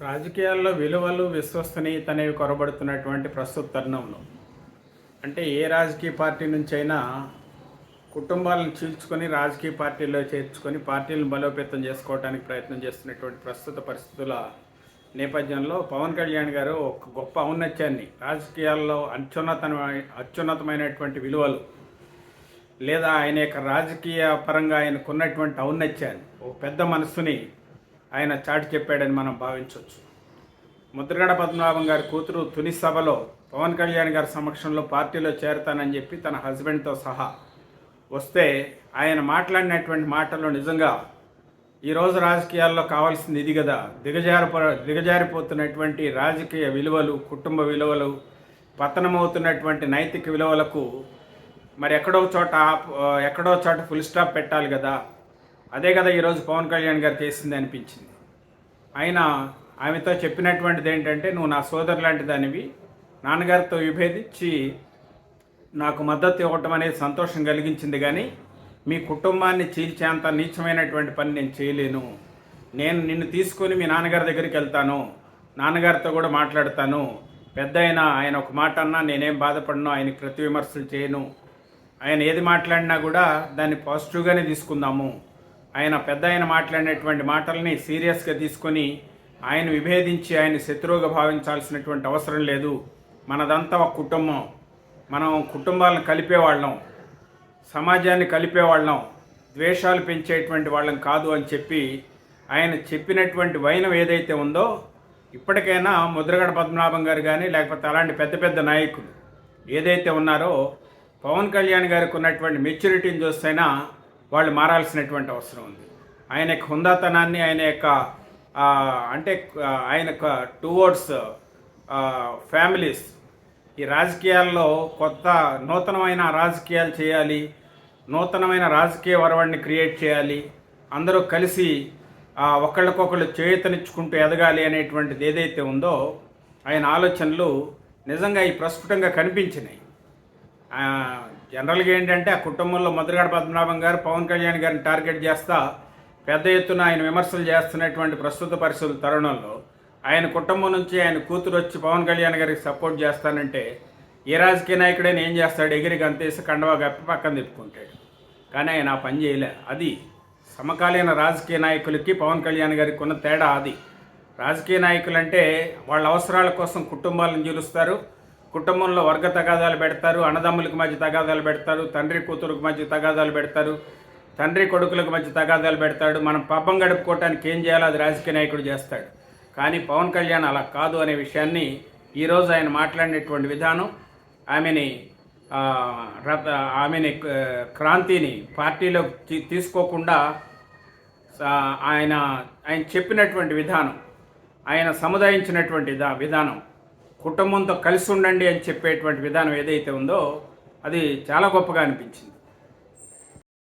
రాజకీయాల్లో విలువలు విశ్వసనీయత అనేవి కొరబడుతున్నటువంటి ప్రస్తుత తరుణంలో. అంటే ఏ రాజకీయ పార్టీ నుంచైనా కుటుంబాలను చీల్చుకొని రాజకీయ పార్టీలో చేర్చుకొని పార్టీలను బలోపేతం చేసుకోవడానికి ప్రయత్నం చేస్తున్నటువంటి ప్రస్తుత పరిస్థితుల నేపథ్యంలో పవన్ కళ్యాణ్ గారు ఒక గొప్ప ఔన్నత్యాన్ని రాజకీయాల్లో అత్యున్నత అత్యున్నతమైనటువంటి విలువలు లేదా ఆయన యొక్క రాజకీయ పరంగా ఆయనకున్నటువంటి ఔన్నత్యాన్ని ఒక పెద్ద మనసుని ఆయన చాటి చెప్పాడని మనం భావించవచ్చు. ముద్రగడ పద్మనాభం గారి కూతురు తుని సభలో పవన్ కళ్యాణ్ గారి సమక్షంలో పార్టీలో చేరతానని చెప్పి తన హస్బెండ్తో సహా వస్తే ఆయన మాట్లాడినటువంటి మాటల్లో నిజంగా ఈరోజు రాజకీయాల్లో కావాల్సింది ఇది కదా దిగజారిపో దిగజారిపోతున్నటువంటి రాజకీయ విలువలు కుటుంబ విలువలు పతనమవుతున్నటువంటి నైతిక విలువలకు మరి ఎక్కడో చోట ఎక్కడో చోట ఫుల్ స్టాప్ పెట్టాలి కదా అదే కదా ఈరోజు పవన్ కళ్యాణ్ గారు చేసింది అనిపించింది. ఆయన ఆమెతో చెప్పినటువంటిది ఏంటంటే నువ్వు నా సోదరు లాంటి దానివి. నాన్నగారితో విభేదించి నాకు మద్దతు ఇవ్వటం అనేది సంతోషం కలిగించింది కానీ మీ కుటుంబాన్ని చీల్చేంత నీచమైనటువంటి పని నేను చేయలేను. నేను నిన్ను తీసుకొని మీ నాన్నగారి దగ్గరికి వెళ్తాను. నాన్నగారితో కూడా మాట్లాడతాను. పెద్ద అయినా ఆయన ఒక మాట అన్నా నేనేం బాధపడను ఆయనకి ప్రతి విమర్శలు చేయను. ఆయన ఏది మాట్లాడినా కూడా దాన్ని పాజిటివ్గానే తీసుకుందాము. ఆయన పెద్ద ఆయన మాట్లాడినటువంటి మాటల్ని సీరియస్గా తీసుకొని ఆయన విభేదించి ఆయన శత్రువుగా భావించాల్సినటువంటి అవసరం లేదు. మనదంతా ఒక కుటుంబం. మనం కుటుంబాలను కలిపేవాళ్ళం. సమాజాన్ని కలిపేవాళ్ళం. ద్వేషాలు పెంచేటువంటి వాళ్ళం కాదు అని చెప్పి ఆయన చెప్పినటువంటి వైనం ఏదైతే ఉందో ఇప్పటికైనా ముద్రగడ పద్మనాభం గారు కానీ లేకపోతే అలాంటి పెద్ద పెద్ద నాయకులు ఏదైతే ఉన్నారో పవన్ కళ్యాణ్ గారికి ఉన్నటువంటి మెచ్యూరిటీని చూస్తేనా వాళ్ళు మారాల్సినటువంటి అవసరం ఉంది. ఆయన యొక్క హుందాతనాన్ని ఆయన యొక్క అంటే ఆయన యొక్క టువర్డ్స్ ఫ్యామిలీస్ ఈ రాజకీయాల్లో కొత్త నూతనమైన రాజకీయాలు చేయాలి నూతనమైన రాజకీయ వరవడిని క్రియేట్ చేయాలి అందరూ కలిసి ఒకళ్ళకొకళ్ళు చేతనిచ్చుకుంటూ ఎదగాలి అనేటువంటిది ఏదైతే ఉందో ఆయన ఆలోచనలు నిజంగా ఈ ప్రస్ఫుటంగా కనిపించినాయి. జనరల్గా ఏంటంటే ఆ కుటుంబంలో ముద్రగడ పద్మనాభం గారు పవన్ కళ్యాణ్ గారిని టార్గెట్ చేస్తా పెద్ద ఎత్తున ఆయన విమర్శలు చేస్తున్నటువంటి ప్రస్తుత పరిస్థితుల తరుణంలో ఆయన కుటుంబం నుంచి ఆయన కూతురు వచ్చి పవన్ కళ్యాణ్ గారికి సపోర్ట్ చేస్తానంటే ఏ రాజకీయ నాయకుడైనా ఏం చేస్తాడు? ఎగిరి గంతేసి కండవా గప్పి పక్కన తిప్పుకుంటాడు. కానీ ఆయన ఆ పని చేయలే. అది సమకాలీన రాజకీయ నాయకులకి పవన్ కళ్యాణ్ గారికి ఉన్న తేడా అది. రాజకీయ నాయకులు అంటే వాళ్ళ అవసరాల కోసం కుటుంబాలను జీలుస్తారు కుటుంబంలో వర్గ తగాదాలు పెడతారు అన్నదమ్ములకు మధ్య తగాదాలు పెడతారు తండ్రి కూతురుకు మధ్య తగాదాలు పెడతారు తండ్రి కొడుకులకు మధ్య తగాదాలు పెడతాడు. మనం పబ్బం గడుపుకోవటానికి ఏం చేయాలో అది రాజకీయ నాయకుడు చేస్తాడు. కానీ పవన్ కళ్యాణ్ అలా కాదు అనే విషయాన్ని ఈరోజు ఆయన మాట్లాడినటువంటి విధానం ఆమెని రథ ఆమెని క్రాంతిని పార్టీలో తీ- తీసుకోకుండా ఆయన ఆయన చెప్పినటువంటి విధానం ఆయన సముదాయించినటువంటి దా- విధానం కుటుంబంతో కలిసి ఉండండి అని చెప్పేటువంటి విధానం ఏదైతే ఉందో అది చాలా గొప్పగా అనిపించింది.